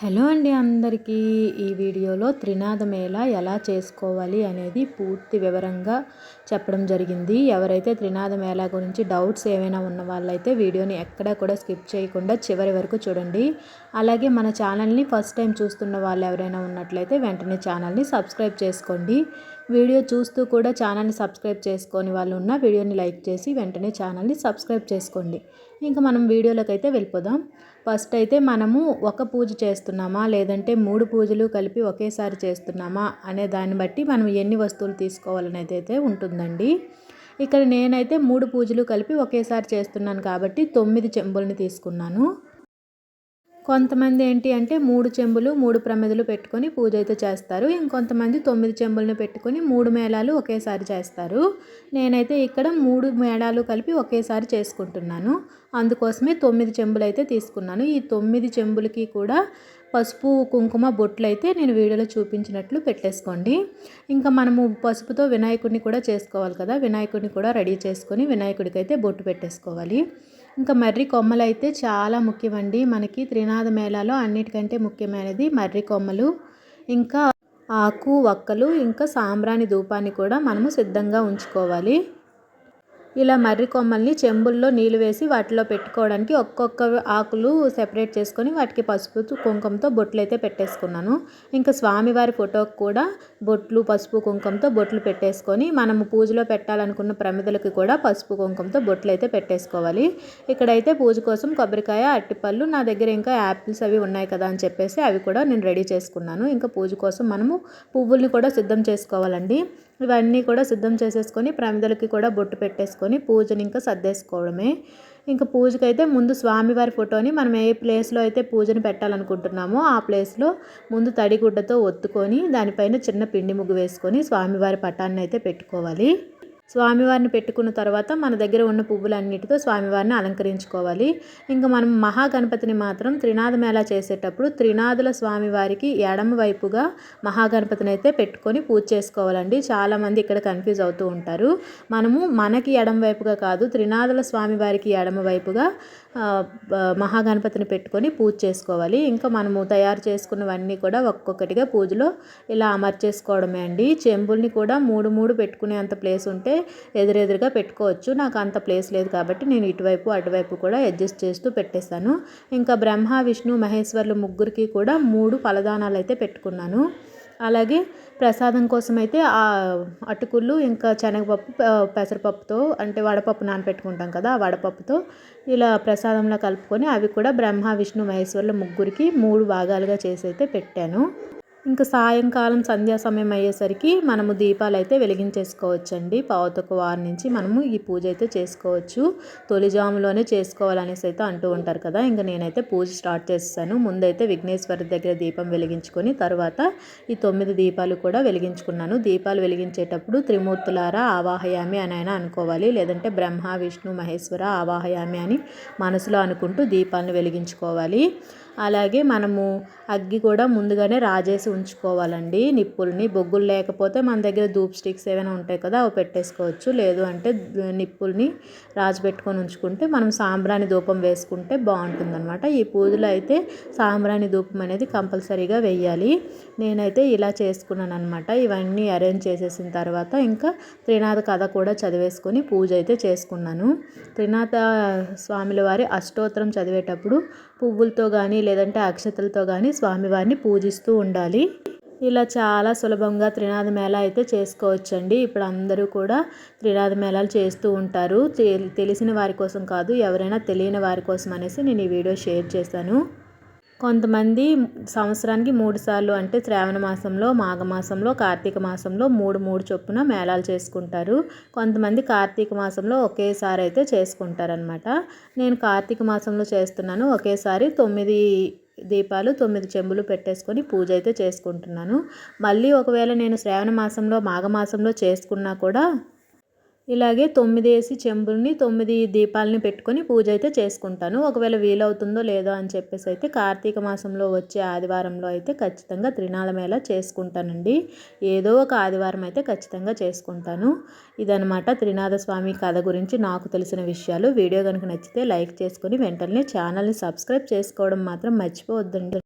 Hello అండి అందరికీ. ఈ వీడియోలో త్రినాద మేళ ఎలా చేసుకోవాలి అనేది పూర్తి వివరంగా చెప్పడం జరిగింది. ఎవరైతే త్రినాద మేళ గురించి డౌట్స్ ఏమైనా ఉన్న వాళ్ళైతే వీడియోని ఎక్కడా కూడా స్కిప్ చేయకుండా చివరి వరకు చూడండి. అలాగే మన ఛానల్ని ఫస్ట్ టైం చూస్తున్న వాళ్ళు ఎవరైనా ఉన్నట్లయితే వెంటనే ఛానల్ని సబ్స్క్రైబ్ చేసుకోండి. వీడియో చూస్తూ కూడా ఛానల్ని సబ్స్క్రైబ్ చేసుకొని వాళ్ళు ఉన్న వీడియోని లైక్ చేసి వెంటనే ఛానల్ని సబ్స్క్రైబ్ చేసుకోండి. ఇంకా మనం వీడియోలోకి అయితే వెళ్ళిపోదాం. ఫస్ట్ అయితే మనము ఒక పూజ చేస్తున్నామా? లేదంటే మూడు పూజలు కలిపి ఒకేసారి చేస్తున్నామా? అనే దాన్ని బట్టి మనం ఎన్ని వస్తువులు తీసుకోవాలనేది అయితే ఉంటుందండి. ఇక్కడ నేనైతే మూడు పూజలు కలిపి ఒకేసారి చేస్తున్నాను కాబట్టి తొమ్మిది చెంబుల్ని తీసుకున్నాను. కొంతమంది ఏంటి అంటే మూడు చెంబులు మూడు ప్రమిదలు పెట్టుకొని పూజ అయితే చేస్తారు. ఇంకొంతమంది తొమ్మిది చెంబులను పెట్టుకొని మూడు మేళాలు ఒకేసారి చేస్తారు. నేనైతే ఇక్కడ మూడు మేళాలు కలిపి ఒకేసారి చేసుకుంటున్నాను. అందుకోసమే తొమ్మిది చెంబులు అయితే తీసుకున్నాను. ఈ తొమ్మిది చెంబులకి కూడా పసుపు కుంకుమ బొట్లు అయితే నేను వీడియోలో చూపించినట్లు పెట్టేసుకోండి. ఇంకా మనము పసుపుతో వినాయకుడిని కూడా చేసుకోవాలి కదా. వినాయకుడిని కూడా రెడీ చేసుకొని వినాయకుడికి అయితే బొట్టు పెట్టేసుకోవాలి. ఇంకా మర్రి కొమ్మలు అయితే చాలా ముఖ్యమండి. మనకి త్రినాథ మేళాలో అన్నిటికంటే ముఖ్యమైనది మర్రి కొమ్మలు. ఇంకా ఆకు వక్కలు ఇంకా సాంబ్రాణి ధూపాన్ని కూడా మనము సిద్ధంగా ఉంచుకోవాలి. ఇలా మర్రి కొమ్మల్ని చెంబుల్లో నీళ్ళు వేసి వాటిలో పెట్టుకోవడానికి ఒక్కొక్క ఆకులు సెపరేట్ చేసుకొని వాటికి పసుపు కుంకుమతో బొట్లు అయితే పెట్టేసుకున్నాను. ఇంకా స్వామివారి ఫోటోకి కూడా బొట్లు పసుపు కుంకుమతో బొట్లు పెట్టేసుకొని మనము పూజలో పెట్టాలనుకున్న ప్రమిదలకి కూడా పసుపు కుంకుమతో బొట్లు అయితే పెట్టేసుకోవాలి. ఇక్కడైతే పూజ కోసం కొబ్బరికాయ అట్టిపళ్ళు నా దగ్గర ఇంకా యాపిల్స్ అవి ఉన్నాయి కదా అని చెప్పేసి అవి కూడా నేను రెడీ చేసుకున్నాను. ఇంకా పూజ కోసం మనము పువ్వుల్ని కూడా సిద్ధం చేసుకోవాలండి. ఇవన్నీ కూడా సిద్ధం చేసేసుకొని ప్రమిదలకి కూడా బొట్టు పెట్టేసుకొని పూజని ఇంకా సర్దేసుకోవడమే. ఇంకా పూజకైతే ముందు స్వామివారి ఫోటోని మనం ఏ ప్లేస్లో అయితే పూజను పెట్టాలనుకుంటున్నామో ఆ ప్లేస్లో ముందు తడిగుడ్డతో ఒత్తుకొని దానిపైన చిన్న పిండి ముగ్గు వేసుకొని స్వామివారి పటాన్ని అయితే పెట్టుకోవాలి. స్వామివారిని పెట్టుకున్న తర్వాత మన దగ్గర ఉన్న పువ్వులన్నిటితో స్వామివారిని అలంకరించుకోవాలి. ఇంకా మనం మహాగణపతిని మాత్రం త్రినాథ మేళ చేసేటప్పుడు త్రినాదుల స్వామివారికి ఎడమ వైపుగా మహాగణపతిని అయితే పెట్టుకొని పూజ చేసుకోవాలండి. చాలామంది ఇక్కడ కన్ఫ్యూజ్ అవుతూ ఉంటారు. మనము మనకి ఎడమ వైపుగా కాదు త్రినాదుల స్వామివారికి ఎడమ వైపుగా మహాగణపతిని పెట్టుకొని పూజ చేసుకోవాలి. ఇంకా మనము తయారు చేసుకున్నవన్నీ కూడా ఒక్కొక్కటిగా పూజలో ఇలా అమర్చేసుకోవడమే అండి. చెంబుల్ని కూడా మూడు మూడు పెట్టుకునే అంత ప్లేస్ ఉంటే ఎదురెదురుగా పెట్టుకోవచ్చు. నాకు అంత ప్లేస్ లేదు కాబట్టి నేను ఇటువైపు అటువైపు కూడా అడ్జస్ట్ చేస్తూ పెట్టేస్తాను ఇంకా బ్రహ్మ విష్ణు మహేశ్వర్లు ముగ్గురికి కూడా మూడు ఫలదానాలు అయితే పెట్టుకున్నాను. అలాగే ప్రసాదం కోసం అయితే ఆ అటుకులు ఇంకా శనగపప్పు పెసరపప్పుతో అంటే వడపప్పు నానపెట్టుకుంటాం కదా ఆ వడపప్పుతో ఇలా ప్రసాదంలో కలుపుకొని అవి కూడా బ్రహ్మ విష్ణు మహేశ్వరుల ముగ్గురికి మూడు భాగాలుగా చేసి అయితే పెట్టాను. ఇంకా సాయంకాలం సంధ్యా సమయం అయ్యేసరికి మనము దీపాలు అయితే వెలిగించేసుకోవచ్చండి. పావతకు వారి నుంచి మనము ఈ పూజ అయితే చేసుకోవచ్చు. తొలిజాములోనే చేసుకోవాలనేసి అయితే అంటూ ఉంటారు కదా. ఇంకా నేనైతే పూజ స్టార్ట్ చేస్తాను. ముందైతే విఘ్నేశ్వరి దగ్గర దీపం వెలిగించుకొని తర్వాత ఈ తొమ్మిది దీపాలు కూడా వెలిగించుకున్నాను. దీపాలు వెలిగించేటప్పుడు త్రిమూర్తులారా ఆవాహయామి అని అయినా అనుకోవాలి. లేదంటే బ్రహ్మ విష్ణు మహేశ్వర ఆవాహయామి అని మనసులో అనుకుంటూ దీపాలను వెలిగించుకోవాలి. అలాగే మనము అగ్గి కూడా ముందుగానే రాజేసి ఉంచుకోవాలండి. నిప్పుల్ని బొగ్గులు లేకపోతే మన దగ్గర ధూప్ స్టిక్స్ ఏమైనా ఉంటాయి కదా అవి పెట్టేసుకోవచ్చు. లేదు అంటే నిప్పుల్ని రాజు పెట్టుకొని ఉంచుకుంటే మనం సాంబ్రాణి ధూపం వేసుకుంటే బాగుంటుందన్నమాట. ఈ పూజలో అయితే సాంబ్రాణి ధూపం అనేది కంపల్సరీగా వెయ్యాలి నేనైతే ఇలా చేసుకున్నాను అనమాట ఇవన్నీ అరేంజ్ చేసేసిన తర్వాత ఇంకా త్రినాథ కథ కూడా చదివేసుకొని పూజ అయితే చేసుకున్నాను. త్రినాథ స్వామిల వారి అష్టోత్తరం చదివేటప్పుడు పువ్వులతో కానీ లేదంటే అక్షతలతో కానీ స్వామివారిని పూజిస్తూ ఉండాలి. ఇలా చాలా సులభంగా త్రినాథ మేళ అయితే చేసుకోవచ్చండి. ఇప్పుడు అందరూ కూడా త్రినాథ మేళాలు చేస్తూ ఉంటారు. తెలిసిన వారి కోసం కాదు ఎవరైనా తెలియని వారి కోసం అనేసి నేను ఈ వీడియో షేర్ చేశాను. కొంతమంది సంవత్సరానికి మూడు సార్లు అంటే శ్రావణ మాసంలో మాఘమాసంలో కార్తీక మాసంలో మూడు మూడు చొప్పున మేళాలు చేసుకుంటారు. కొంతమంది కార్తీక మాసంలో ఒకేసారి అయితే చేసుకుంటారనమాట నేను కార్తీక మాసంలో చేస్తున్నాను. ఒకేసారి తొమ్మిది దీపాలు తొమ్మిది చెంబులు పెట్టేసుకొని పూజ అయితే చేసుకుంటున్నాను. మళ్ళీ ఒకవేళ నేను శ్రావణ మాసంలో మాఘమాసంలో చేసుకున్నా కూడా ఇలాగే తొమ్మిది వేసి చెంబుల్ని తొమ్మిది దీపాలని పెట్టుకొని పూజ అయితే చేసుకుంటాను. ఒకవేళ వీలవుతుందో లేదో అని చెప్పేసి అయితే కార్తీక మాసంలో వచ్చే ఆదివారంలో అయితే ఖచ్చితంగా త్రినాల మేళ చేసుకుంటానండి? ఏదో ఒక ఆదివారం అయితే ఖచ్చితంగా చేసుకుంటాను. ఇదనమాట త్రినాథ స్వామి కథ గురించి నాకు తెలిసిన విషయాలు. వీడియో కనుక నచ్చితే లైక్ చేసుకొని వెంటనే ఛానల్ని సబ్స్క్రైబ్ చేసుకోవడం మాత్రం మర్చిపోవద్దండి.